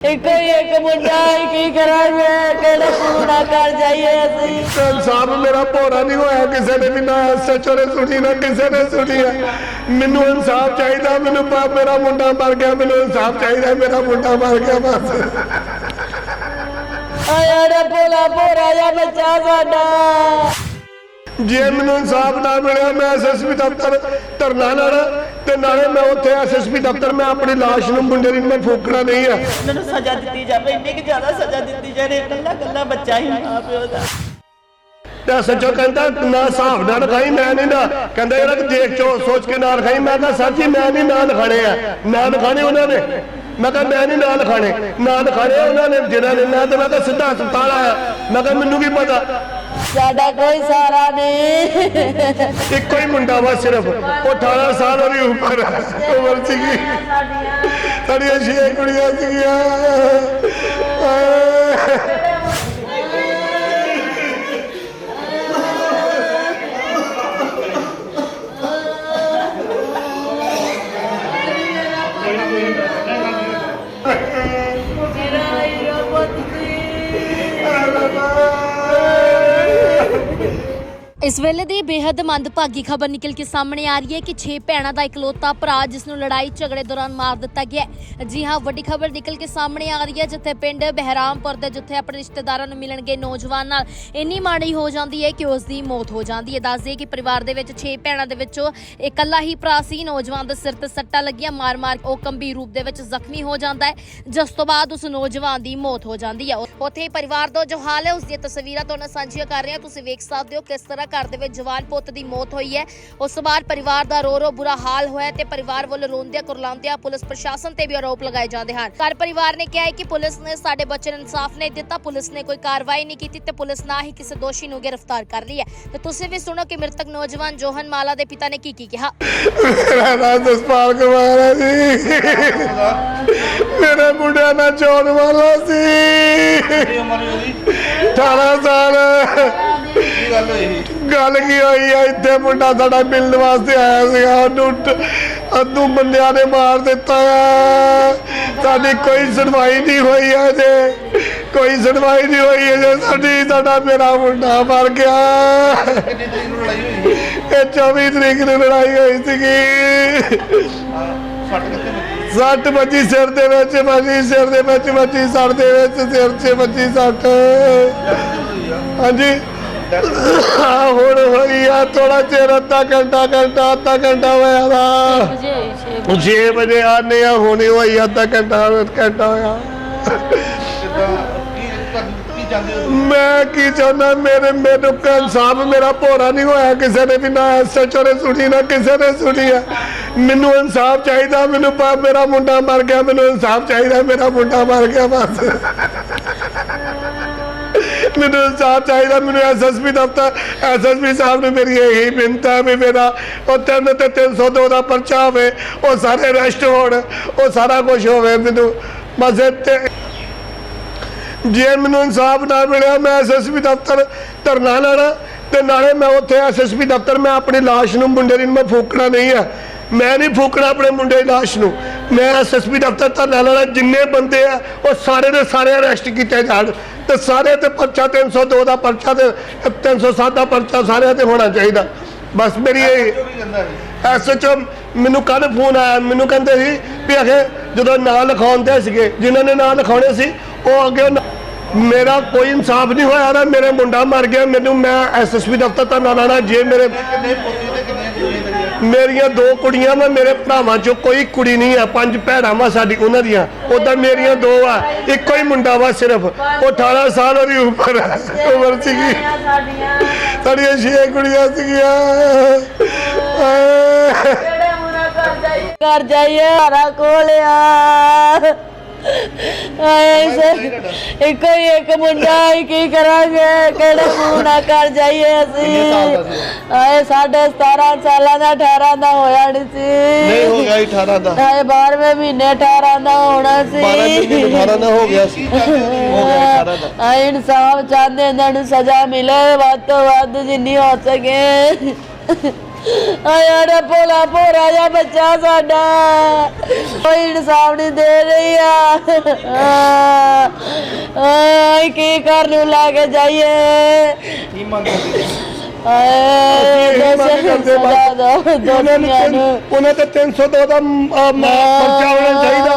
ਇੱਕੋ ਹੀ ਇੱਕ ਮੁੰਡਾ ਹੈ ਕੀ ਕਰਾਂਗੇ? ਕਿਹੜੇ ਪੂਰਾ ਕਰ ਜਾਈਏ ਅਸੀਂ। ਇਨਸਾਫ ਮੇਰਾ ਭੋਰਾ ਨਹੀਂ ਹੋਇਆ ਕਿਸੇ ਨੇ ਵੀ ਨਾ ਸੱਚੋ ਨੇ ਸੁਣੀ ਨਾ ਕਿਸੇ ਨੇ ਸੁਣੀ ਹੈ ਮੈਨੂੰ ਇਨਸਾਫ ਚਾਹੀਦਾ ਮੈਨੂੰ ਪਾ ਮੇਰਾ ਮੁੰਡਾ ਮਰ ਗਿਆ ਮੈਨੂੰ ਇਨਸਾਫ ਚਾਹੀਦਾ ਮੇਰਾ ਮੁੰਡਾ ਮਰ ਗਿਆ ਬਸ। ਆਇਆ ਭੋਰਾ ਬੱਚਾ ਸਾਡਾ। ਜੇ ਮੈਨੂੰ ਇਨਸਾਫ ਨਾ ਮਿਲਿਆ ਮੈਂ ਐਸਐਸਪੀ ਦਫ਼ਤਰ ਧਰਨਾ ਲਾਣਾ ਤੇ ਨਾਲੇ ਮੈਂ ਉੱਥੇ ਐਸਐਸਪੀ ਦਫ਼ਤਰ ਮੈਂ ਆਪਣੀ ਲਾਸ਼ ਨੂੰ ਮੁੰਡੇ ਦੀ ਮੈਂ ਫੂਕਣਾ ਨਹੀਂ ਆ। ਮੈਨੂੰ ਸਜ਼ਾ ਦਿੱਤੀ ਜਾਵੇ ਇੰਨੀ ਕਿ ਜ਼ਿਆਦਾ ਸਜ਼ਾ ਦਿੱਤੀ ਜਾਵੇ ਇਕੱਲਾ ਇਕੱਲਾ ਬੱਚਾ ਹੀ ਮਾਂ ਪਿਓ ਦਾ। ਤੇ ਸੱਚੋ ਕਹਿੰਦਾ ਨਾ ਹਿਸਾਬ ਨਾਲ ਲਿਖਾਈ ਮੈਂ ਨਹੀਂ ਨਾ। ਕਹਿੰਦਾ ਯਾਰ ਦੇਖ ਚੋ ਸੋਚ ਕੇ ਨਾ ਲਿਖਾਈ ਮੈਂ ਕਿਹਾ ਸੱਚੀ ਮੈਂ ਨਹੀਂ ਨਾਂ ਲਿਖਾਣੇ ਆ। ਨਾਂ ਲਿਖਾਣੇ ਉਹਨਾਂ ਨੇ। ਮੈਂ ਕਿਹਾ ਮੈਂ ਨਹੀਂ ਨਾਂ ਲਿਖਾਣੇ। ਨਾਂ ਲਿਖਾਣੇ ਉਹਨਾਂ ਨੇ ਜਿਹਨਾਂ ਨੇ ਮੈਂ ਤੇ ਮੈਂ ਸਿੱਧਾ ਹਸਪਤਾਲ ਆਇਆ। ਮੈਂ ਕਿਹਾ ਮੈਨੂੰ ਕੀ ਪਤਾ? ਸਾਡਾ ਕੋਈ ਸਾਰਾ ਨਹੀਂ। ਇੱਕੋ ਹੀ ਮੁੰਡਾ ਵਾ ਸਿਰਫ। ਉਹ 18 ਸਾਲ ਉਹਦੀ ਉਮਰ ਉਮਰ ਸੀਗੀ। ਸਾਡੀਆਂ ਛੇ ਕੁੜੀਆਂ ਸੀਗੀਆਂ। ਮੇਰਾ ਪੁੱਤ ਸੀ ਇਸ ਵੇਲੇ ਦੀ ਬੇहद ਮੰਦਭਾਗੀ ਖਬਰ ਨਿਕਲ ਕੇ ਸਾਹਮਣੇ ਆ ਰਹੀ ਹੈ ਕਿ 6 ਭੈਣਾਂ ਦਾ ਇਕਲੌਤਾ ਭਰਾ, ਜਿਸ ਨੂੰ ਲੜਾਈ ਝਗੜੇ ਦੌਰਾਨ ਮਾਰ ਦਿੱਤਾ ਗਿਆ ਜੀ ਹਾਂ, ਵੱਡੀ ਖਬਰ ਨਿਕਲ ਕੇ ਸਾਹਮਣੇ ਆ ਰਹੀ ਹੈ, ਜਿੱਥੇ ਪਿੰਡ ਬਹਿਰਾਮਪੁਰ ਦੇ, ਜਿੱਥੇ ਆਪਣੇ ਰਿਸ਼ਤੇਦਾਰਾਂ ਨੂੰ ਮਿਲਣ ਗਏ ਨੌਜਵਾਨ ਨਾਲ। ਇੰਨੀ ਮਾੜੀ ਹੋ ਜਾਂਦੀ ਹੈ ਕਿ ਉਸ ਦੀ ਮੌਤ ਹੋ ਜਾਂਦੀ ਹੈ। ਦੱਸਦੇ ਕਿ ਪਰਿਵਾਰ ਦੇ ਵਿੱਚ 6 ਭੈਣਾਂ ਦੇ ਵਿੱਚੋਂ ਇਕੱਲਾ ਹੀ ਭਰਾ ਸੀ। ਨੌਜਵਾਨ ਦੇ ਸਿਰ ਤੇ ਸੱਟਾਂ ਲੱਗੀਆਂ, ਮਾਰ-ਮਾਰ ਉਹ ਗੰਭੀਰ ਰੂਪ ਦੇ ਵਿੱਚ ਜ਼ਖਮੀ ਹੋ ਜਾਂਦਾ ਹੈ, ਜਿਸ ਤੋਂ ਬਾਅਦ ਉਸ ਨੌਜਵਾਨ ਦੀ ਮੌਤ ਹੋ ਜਾਂਦੀ ਹੈ। ਉੱਥੇ ਪਰਿਵਾਰ ਦਾ ਜੋ ਹਾਲ ਹੈ, ਉਸ ਦੀਆਂ ਤਸਵੀਰਾਂ ਤੁਹਾਨੂੰ ਸਾਂਝੀਆਂ ਕਰ ਰਹੇ ਹਾਂ। ਤੁਸੀਂ ਵੇਖ ਸਕਦੇ ਹੋ ਕਿਸ ਤਰ੍ਹਾਂ ਘਰ ਦੇ ਵਿੱਚ ਜਵਾਨ ਪੁੱਤ ਦੀ ਮੌਤ ਹੋਈ ਹੈ। ਉਸ ਤੋਂ ਬਾਅਦ ਪਰਿਵਾਰ ਦਾ ਰੋ ਰੋ ਬੁਰਾ ਹਾਲ ਹੋਇਆ ਤੇ ਪਰਿਵਾਰ ਵੱਲੋਂ ਰੋਂਦਿਆਂ ਕੁਰਲਾਉਂਦਿਆਂ ਪੁਲਿਸ ਪ੍ਰਸ਼ਾਸਨ ਤੇ ਵੀ ਆਰੋਪ ਲਗਾਏ ਜਾਂਦੇ ਹਨ। ਘਰ ਪਰਿਵਾਰ ਨੇ ਕਿਹਾ ਹੈ ਕਿ ਪੁਲਿਸ ਨੇ ਸਾਡੇ ਬੱਚੇ ਨੂੰ ਇਨਸਾਫ ਨਹੀਂ ਦਿੱਤਾ ਪੁਲਿਸ ਨੇ ਕੋਈ ਕਾਰਵਾਈ ਨਹੀਂ ਕੀਤੀ ਤੇ ਪੁਲਿਸ ਨਾ ਹੀ ਕਿਸੇ ਦੋਸ਼ੀ ਨੂੰ ਗ੍ਰਿਫਤਾਰ ਕਰ ਰਹੀ ਹੈ। ਤੇ ਤੁਸੀਂ ਵੀ ਸੁਣੋ ਕਿ ਮ੍ਰਿਤਕ ਨੌਜਵਾਨ ਜੋਹਨ ਮਾਲਾ ਦੇ ਪਿਤਾ ਨੇ ਕੀ ਕੀ ਕਿਹਾ। ਮੇਰਾ ਨਾਮ ਜਸਪਾਲ ਕੁਮਾਰ ਹੈ ਜੀ। ਮੇਰੇ ਮੁੰਡਿਆਂ ਨਾਲ ਚੋਣ ਵਾਲਾ ਸੀ। ਕਿੰਨੀ ਉਮਰ ਹੋਈ ਉਹਦੀ 18 ਸਾਲ। ਕੀ ਗੱਲ ਹੋਈ? ਗੱਲ ਕੀ ਹੋਈ ਆ? ਇੱਥੇ ਮੁੰਡਾ ਸਾਡਾ ਮਿਲਣ ਵਾਸਤੇ ਆਇਆ ਸੀਗਾ। ਉਹਨੂੰ ਅੱਧੂ ਬੰਦਿਆਂ ਨੇ ਮਾਰ ਦਿੱਤਾ ਸਾਡੀ ਕੋਈ ਸੁਣਵਾਈ ਨਹੀਂ ਹੋਈ ਅਜੇ ਕੋਈ ਸੁਣਵਾਈ ਨਹੀਂ ਹੋਈ ਅਜੇ ਸਾਡੀ ਸਾਡਾ ਮੇਰਾ ਮੁੰਡਾ ਮਰ ਗਿਆ। ਇਹ 24 ਤਰੀਕ ਨੂੰ ਲੜਾਈ ਹੋਈ ਸੀਗੀ। ਹਾਂ, ਸੱਟ ਵੱਜੀ ਸਿਰ ਦੇ ਵਿੱਚ ਵੱਜੀ ਸਿਰ ਦੇ ਵਿੱਚ ਵੱਜੀ ਸੱਟ ਦੇ ਵਿੱਚ ਸਿਰ 'ਚ ਵੱਜੀ ਸੱਟ। ਆ ਹੁਣ ਹੋਈ ਆ ਥੋੜਾ ਚਿਰ ਅੱਧਾ ਘੰਟਾ ਘੰਟਾ ਅੱਧਾ ਘੰਟਾ ਹੋਇਆ ਦਾ 6 ਵਜੇ ਆਨੇ ਆ ਹੁਣੇ ਹੋਈ ਅੱਧਾ ਘੰਟਾ ਘੰਟਾ ਹੋਇਆ। ਮੈਂ ਕੀ ਚਾਹੁੰਦਾ ਮੇਰੇ ਮੈਨੂੰ ਇਨਸਾਫ ਮੇਰਾ ਭੋਰਾ ਨਹੀਂ ਹੋਇਆ ਕਿਸੇ ਨੇ ਵੀ ਨਾ ਸੱਚੋ ਨੇ ਸੁਣੀ ਨਾ ਕਿਸੇ ਨੇ ਸੁਣੀ ਆ। ਮੈਨੂੰ ਇਨਸਾਫ ਚਾਹੀਦਾ ਮੈਨੂੰ ਪਾ ਮੇਰਾ ਮੁੰਡਾ ਮਰ ਗਿਆ ਮੈਨੂੰ ਇਨਸਾਫ ਚਾਹੀਦਾ ਮੇਰਾ ਮੁੰਡਾ ਮਰ ਗਿਆ ਬਸ। ਮੈਨੂੰ ਇਨਸਾਫ ਚਾਹੀਦਾ, ਮੈਨੂੰ ਐਸਐਸਪੀ ਦਫ਼ਤਰ ਐਸਐਸਪੀ ਸਾਹਿਬ ਨੇ ਮੇਰੀ ਇਹੀ ਬੇਨਤੀ ਹੈ ਵੀ ਮੇਰਾ ਉਹ ਤਿੰਨ ਤੇ 302 ਦਾ ਪਰਚਾ ਹੋਵੇ, ਉਹ ਸਾਰੇ ਅਰੈਸਟ ਹੋਣ, ਉਹ ਸਾਰਾ ਕੁਝ ਹੋਵੇ ਮੈਨੂੰ। ਬਸ ਇਹ ਤੇ ਜੇ ਮੈਨੂੰ ਇਨਸਾਫ ਨਾ ਮਿਲਿਆ, ਮੈਂ ਐਸਐਸਪੀ ਦਫ਼ਤਰ ਧਰਨਾ ਲਾਣਾ, ਤੇ ਨਾਲੇ ਮੈਂ ਉੱਥੇ ਐਸਐਸਪੀ ਦਫ਼ਤਰ ਮੈਂ ਆਪਣੀ ਲਾਸ਼ ਨੂੰ, ਮੁੰਡੇ ਨੂੰ ਮੈਂ ਫੂਕਣਾ ਨਹੀਂ ਆ ਮੈਂ ਨਹੀਂ ਫੂਕਣਾ ਆਪਣੇ ਮੁੰਡੇ ਦੀ ਲਾਸ਼ ਨੂੰ। ਮੈਂ ਐਸਐਸਪੀ ਦਫ਼ਤਰ ਧਰਨਾ ਲਾਣਾ, ਜਿੰਨੇ ਬੰਦੇ ਆ, ਉਹ ਸਾਰੇ ਦੇ ਸਾਰੇ ਅਰੈਸਟ ਕੀਤੇ ਜਾਣ। ਤੇ ਸਾਰੇ ਤੇ ਪਰਚਾ 302 ਦਾ ਪਰਚਾ ਤੇ 307 ਦਾ ਪਰਚਾ ਸਾਰਿਆਂ ਤੇ ਹੋਣਾ ਚਾਹੀਦਾ। ਬਸ ਮੇਰੀ ਇਹ ਐਸਐਚਓ ਮੈਨੂੰ ਕੱਲ ਫੋਨ ਆਇਆ ਮੈਨੂੰ ਕਹਿੰਦੇ ਸੀ ਵੀ ਅਖੇ ਜਦੋਂ ਨਾਂ ਲਿਖਾਉਂਦੇ ਸੀਗੇ ਜਿਨ੍ਹਾਂ ਨੇ ਨਾਂ ਲਿਖਾਉਣੇ ਸੀ ਉਹ ਅੱਗੇ ਮੇਰਾ ਕੋਈ ਇਨਸਾਫ ਨਹੀਂ ਹੋਇਆ ਨਾ ਮੇਰੇ ਮੁੰਡਾ ਮਰ ਗਿਆ ਮੈਨੂੰ ਮੈਂ ਐਸਐਸਪੀ ਦਫ਼ਤਰ ਤਾਂ ਨਾ ਲਾਣਾ ਜੇ ਮੇਰੇ ਕਿੰਨੇ ਪੋਤੀ ਤੇ ਕਿੰਨੀਆਂ ਕੁੜੀਆਂ ਤੇਰੀਆਂ ਮੇਰੀਆਂ ਦੋ ਕੁੜੀਆਂ ਵਾ, ਮੇਰੇ ਭਰਾਵਾਂ ਚੋਂ ਕੋਈ ਕੁੜੀ ਨਹੀਂ ਆ, ਪੰਜ ਭੈਣਾਂ ਵਾ ਸਾਡੀ ਉਹਨਾਂ ਦੀਆਂ। ਉਦਾਂ ਮੇਰੀਆਂ ਦੋ ਆ, ਇੱਕੋ ਹੀ ਮੁੰਡਾ ਵਾ ਸਿਰਫ। ਉਹ 18 ਸਾਲ ਉਹਦੀ ਉਮਰ ਉਮਰ ਸੀਗੀ। ਸਾਡੀਆਂ ਛੇ ਕੁੜੀਆਂ ਸੀਗੀਆਂ। ਆਏ। ਕਿਹੜੇ ਜਾਈਏ ਕਰ ਕੋਲਿਆ ਆਏ ਸਰ ਇੱਕੋ ਹੀ ਇੱਕ ਮੁੰਡਾ ਹੈ ਕੀ ਕਰਾਂਗੇ? ਕਿਹੜੇ ਪੂਰਾ ਕਰ ਜਾਈਏ ਅਸੀਂ? ਸੀ ਆਏ ਸਾਡੇ 17 ਸਾਲਾਂ ਦਾ 18 ਦਾ ਹੋਇਆ ਨਹੀਂ ਨਹੀਂ ਹੋ ਸੀ ਗਿਆ 18 ਦਾ। ਆਏ 12ਵੇਂ ਮਹੀਨੇ 18 ਦਾ ਹੋਣਾ ਸੀ। 12 ਮਹੀਨੇ 18 ਦਾ ਹੋ ਗਿਆ ਸੀ। ਹੋ ਗਿਆ 18 ਦਾ। ਆਏ ਇਨਸਾਫ ਚਾਹੁੰਦੇ ਇਹਨਾਂ ਨੂੰ ਸਜ਼ਾ ਮਿਲੇ ਵੱਧ ਤੋਂ ਵੱਧ ਜਿੰਨੀ ਹੋ ਸਕੇ। ਆਇਆ ਰੇ ਭੋਲਾ ਭੋਰਾ ਜਿਹਾ ਬੱਚਾ ਸਾਡਾ। ਕੋਈ ਇਨਸਾਫ ਨਹੀਂ ਦੇ ਰਹੀ ਆ। ਆਏ ਕੀ ਕਰਨ ਨੂੰ ਲੈ ਕੇ ਜਾਈਏ? ਕੀ ਮੰਗ ਕਰਦੇ ਆਏ ਇਹ ਮੰਗ ਕਰਦੇ ਸਜ਼ਾ ਦਿਓ ਉਹਨਾਂ ਨੂੰ ਤਿੰਨ- ਉਹਨਾਂ ਤੇ 302 ਦਾ ਅਹ, ਮ- ਪਰਚਾ ਹੋਣਾ ਚਾਹੀਦਾ।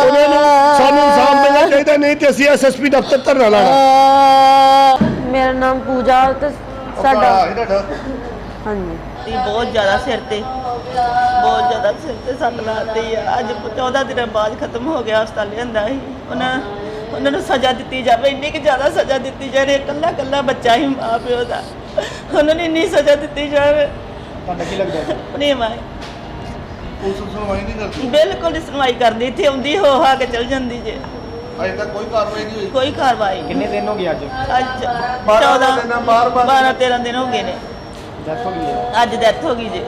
ਉਹਨਾਂ ਨੂੰ ਸਾਨੂੰ ਇਨਸਾਫ ਮਿਲਣਾ ਚਾਹੀਦਾ ਨਹੀਂ ਤੇ ਅਸੀਂ ਐਸਐਸਪੀ ਦਫ਼ਤਰ ਧਰਨਾ ਲਾਣਾ ਮੇਰਾ ਨਾਮ ਪੂਜਾ ਤੇ ਸਾਡਾ ਹਾਂਜੀ। ਬਹੁਤ ਜ਼ਿਆਦਾ ਸਿਰ ਤੇ ਬਹੁਤ ਜ਼ਿਆਦਾ ਸਿਰ ਤੇ ਸੱਟ ਲਾਤੀ ਆ। ਅੱਜ 14 ਦਿਨਾਂ ਬਾਅਦ ਖਤਮ ਹੋ ਗਿਆ ਹਸਪਤਾਲ ਲਿਆਂਦਾ ਸੀ ਉਹਨਾਂ ਉਹਨਾਂ ਨੂੰ ਸਜ਼ਾ ਦਿੱਤੀ ਜਾਵੇ ਇੰਨੀ ਕਿ ਜ਼ਿਆਦਾ ਸਜ਼ਾ ਦਿੱਤੀ ਜਾਵੇ ਇਕੱਲਾ ਇਕੱਲਾ ਬੱਚਾ ਹੀ ਮਾਂ ਪਿਓ ਦਾ। ਉਹਨਾਂ ਨੂੰ ਇੰਨੀ ਸਜ਼ਾ ਦਿੱਤੀ ਜਾਵੇ। ਤੁਹਾਡਾ ਕੀ ਲੱਗਦਾ ਹੈ? ਆਪਣੀ ਮਾਂ ਪੁਲਿਸ ਸੁਣਵਾਈ ਨਹੀਂ ਕਰਦੀ? ਬਿਲਕੁਲ ਨਹੀਂ ਸੁਣਵਾਈ ਕਰਦੀ। ਇੱਥੇ ਆਉਂਦੀ ਹੋ ਹਾ ਕੇ ਚਲ ਜਾਂਦੀ ਜੇ। ਅਜੇ ਤੱਕ ਕੋਈ ਕਾਰਵਾਈ ਨਹੀਂ ਹੋਈ। ਕੋਈ ਕਾਰਵਾਈ। ਕਿੰਨੇ ਦਿਨ ਹੋ ਗਏ ਅੱਜ? ਅੱਜ ਬਾਰਾਂ 14 ਦਿਨ, ਬਾਰ- ਬਾਰ- 12 13 ਦਿਨ ਹੋ ਗਏ ਨੇ। ਡੈਥ ਹੋ ਗਈ ਹੈ ਅੱਜ ਡੈਥ ਹੋ ਗਈ ਜੇ